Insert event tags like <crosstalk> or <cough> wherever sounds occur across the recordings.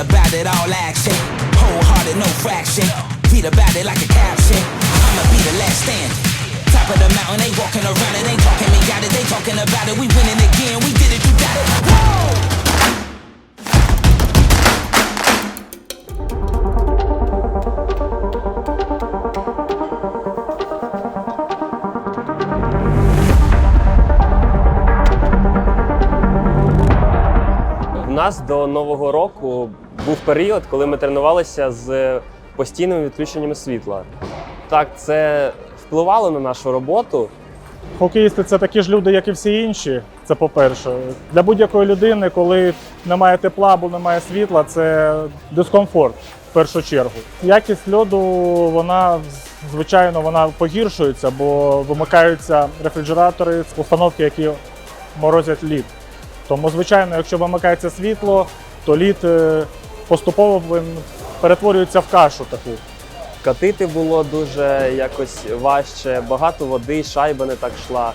about it, all action. Wholehearted, no fraction. Beat about it like a caption. I'ma be the last stand. Top of the mountain, they walking around it, ain't talking me got it, they talking about it. We winning again, we did it, you got it. Whoa! У нас до Нового року був період, коли ми тренувалися з постійними відключеннями світла. Так, це впливало на нашу роботу. Хокеїсти це такі ж люди, як і всі інші. Це по-перше. Для будь-якої людини, коли немає тепла або немає світла, це дискомфорт в першу чергу. Якість льоду, вона звичайно вона погіршується, бо вимикаються рефрижератори, установки, які морозять лід. Тому, звичайно, якщо вимикається світло, то лід е, поступово перетворюється в кашу таку. Катити було дуже якось важче, багато води, шайба не так йшла.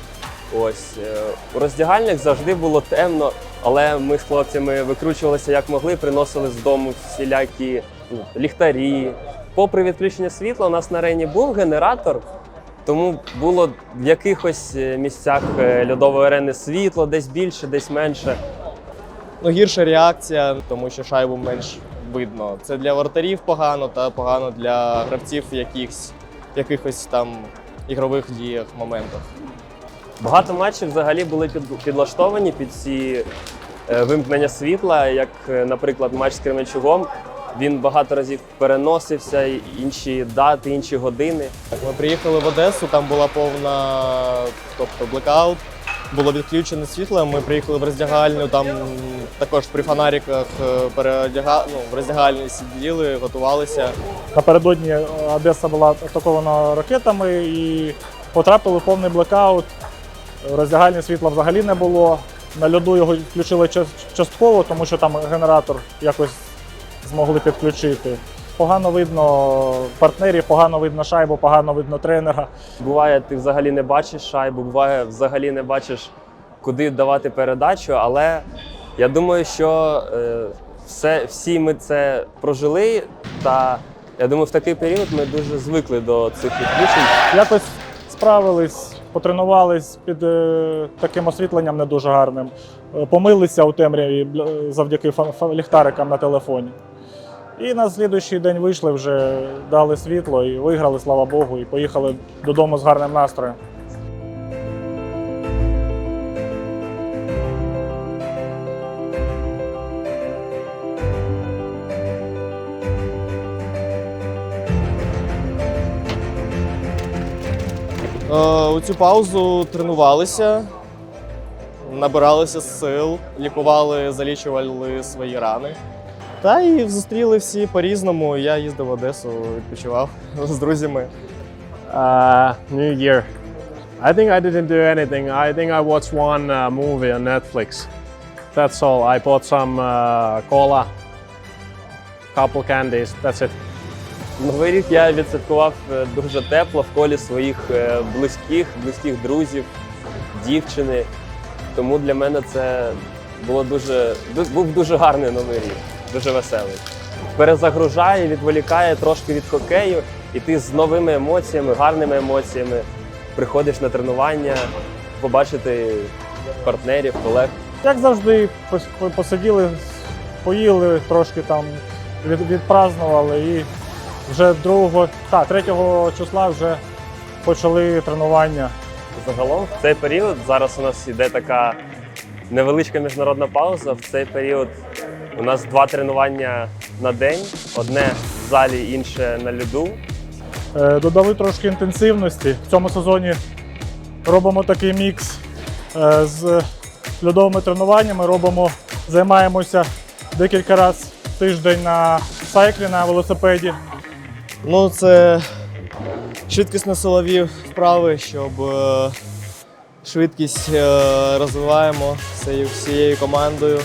Ось е, у роздягальнях завжди було темно, але ми з хлопцями викручувалися як могли, приносили з дому всілякі ну, ліхтарі. Попри відключення світла, у нас на арені був генератор, тому було в якихось е, місцях е, льодової арени світло, десь більше, десь менше. Ну, гірша реакція, тому що шайбу менш видно. Це для вратарів погано та погано для гравців в якихось, якихось там ігрових діях, моментах. Багато матчів взагалі були під, підлаштовані під ці е, вимкнення світла, як, е, наприклад, матч з Кременчугом. Він багато разів переносився, і інші дати, інші години. Ми приїхали в Одесу, там була повна, тобто блекаут, було відключене світло. Ми приїхали в роздягальню, там також при фонариках е, переодяга... ну, в роздягальні сиділи, готувалися. Напередодні Одеса була атакована ракетами і потрапили в повний блекаут. Роздягальні світла взагалі не було. На льоду його включили частково, тому що там генератор якось змогли підключити. Погано видно партнерів, погано видно шайбу, погано видно тренера. Буває, ти взагалі не бачиш шайбу, буває, взагалі не бачиш, куди давати передачу. Але я думаю, що е, все, всі ми це прожили. Та я думаю, в такий період ми дуже звикли до цих відключень. Якось справились, потренувались під е, таким освітленням не дуже гарним. Е, Помилися у темряві завдяки ліхтарикам на телефоні. І на слідуючий день вийшли, вже дали світло і виграли, слава Богу, і поїхали додому з гарним настроєм. Е, У цю паузу тренувалися, набиралися сил, лікували, залічували свої рани. Та і зустріли всі по-різному. Я їздив в Одесу, відпочивав <laughs> з друзями. Uh, New Year. I think I didn't do anything. I think I watched one uh, movie on Netflix. That's all. I bought some uh, cola, couple candies. That's it. Новий рік я відсвяткував е, дуже тепло в колі своїх е, близьких, близьких друзів, дівчини. Тому для мене це було дуже був дуже гарний новий рік, дуже веселий. Перезагружає, відволікає трошки від хокею, і ти з новими емоціями, гарними емоціями приходиш на тренування, побачити партнерів, колег. Як завжди, посиділи, поїли, трошки там відпразнували і вже 2, та, 3 числа вже почали тренування. Загалом в цей період зараз у нас йде така невеличка міжнародна пауза. В цей період у нас два тренування на день: одне в залі, інше на льоду. Е, Додали трошки інтенсивності. В цьому сезоні робимо такий мікс е, з льодовими тренуваннями. Робимо, займаємося декілька разів в тиждень на сайклі на велосипеді. Ну, це швидкісно силові вправи, щоб е, швидкість розвиваємо всією, командою,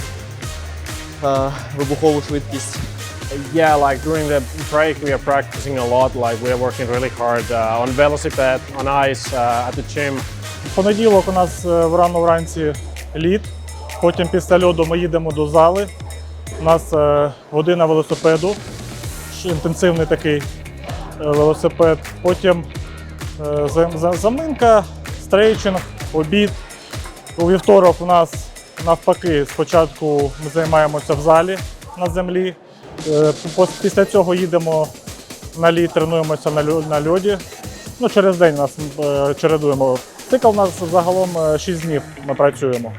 вибухову швидкість. Yeah, like during the break, we are practicing a lot. Like we are working really hard uh, on velocipede, on ice, uh, at the gym. Понеділок у нас е, врано вранці лід. Потім після льоду ми їдемо до зали. У нас е, година велосипеду, ш- інтенсивний такий е, велосипед. Потім е, за- за- заминка, стрейчинг, обід. У вівторок у нас навпаки, спочатку ми займаємося в залі на землі. Е, Після цього їдемо на лід, тренуємося на льоді. Ну, через день нас е, чередуємо. Цикл у нас загалом 6 днів ми працюємо.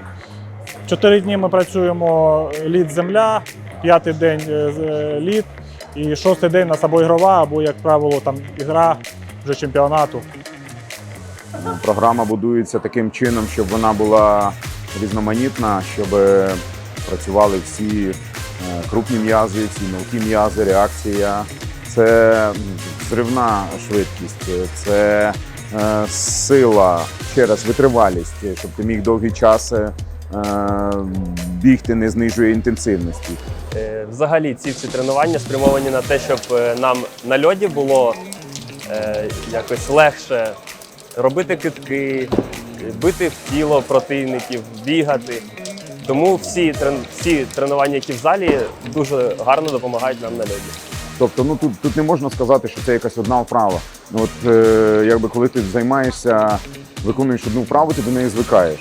Чотири дні ми працюємо лід земля, п'ятий день е, е, лід, і шостий день нас або ігрова, або, як правило, там ігра вже чемпіонату. Програма будується таким чином, щоб вона була різноманітна, щоб працювали всі е, крупні м'язи, всі мілкі м'язи, реакція. Це зривна швидкість, це е, сила, ще раз витривалість, щоб ти міг довгий час е, бігти, не знижує інтенсивності. Е, Взагалі ці всі тренування спрямовані на те, щоб е, нам на льоді було е, якось легше робити китки, е, бити в тіло противників, бігати. Тому всі, всі тренування, які в залі, дуже гарно допомагають нам на льоді. Тобто, ну тут, тут не можна сказати, що це якась одна вправа. Ну от е, якби коли ти займаєшся, виконуєш одну вправу, ти до неї звикаєш.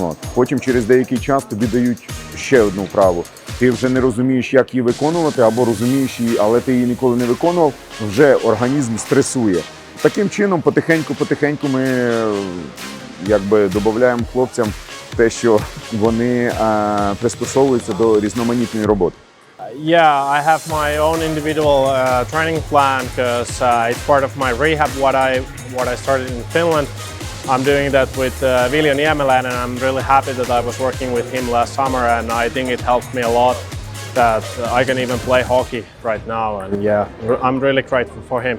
От. Потім через деякий час тобі дають ще одну вправу. Ти вже не розумієш, як її виконувати, або розумієш її, але ти її ніколи не виконував. Вже організм стресує. Таким чином, потихеньку-потихеньку ми якби додаємо хлопцям те, що вони е, пристосовуються до різноманітної роботи. Yeah, I have my own individual uh, training plan because uh, it's part of my rehab. What I what I started in Finland, I'm doing that with uh, Viljo Niemelän, and I'm really happy that I was working with him last summer, and I think it helped me a lot. That uh, I can even play hockey right now, and yeah, r- I'm really grateful for him.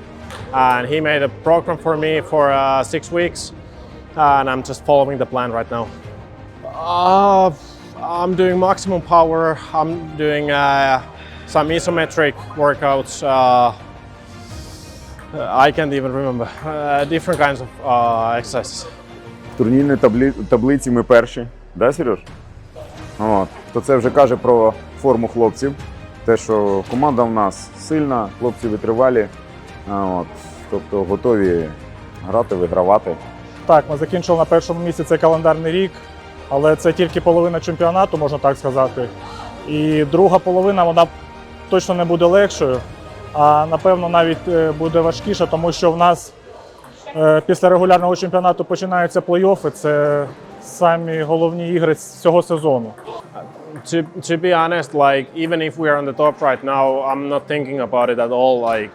And he made a program for me for uh, six weeks, and I'm just following the plan right now. Uh, I'm doing maximum power. I'm doing uh, some isometric workouts. Uh, I can't even remember. Uh, different kinds of uh, exercises. В турнірній таблі... таблиці ми перші, да, Сереж? От. То це вже каже про форму хлопців. Те, що команда в нас сильна, хлопці витривалі, от. тобто готові грати, вигравати. Так, ми закінчили на першому місці цей календарний рік, але це тільки половина чемпіонату, можна так сказати. І друга половина вона точно не буде легшою, а напевно навіть е, буде важкіша, тому що в нас е, після регулярного чемпіонату починаються плей-оффи. Це самі головні ігри цього сезону. To, to be honest, like even if we are on the top right now, I'm not thinking about it at all. Like,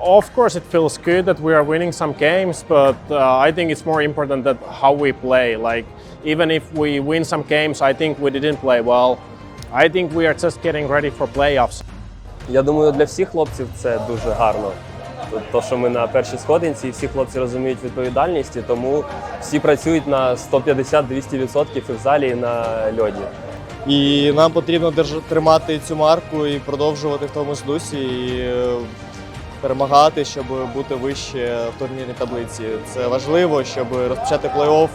of course, it feels good that we are winning some games, but uh, I think it's more important that how we play. Like, even if we win some games, I think we didn't play well. I think we are just getting ready for playoffs. Я думаю, для всіх хлопців це дуже гарно. То- що ми на першій сходинці, і всі хлопці розуміють відповідальність, і тому всі працюють на 150-200% і в залі, і на льоді. І нам потрібно держ- тримати цю марку і продовжувати в тому ж дусі, і е, перемагати, щоб бути вище в турнірній таблиці. Це важливо, щоб розпочати плей-офф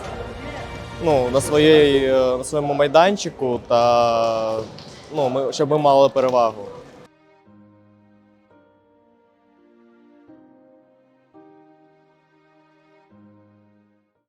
ну, на, своєї, на своєму майданчику та ну, ми, щоб ми мали перевагу.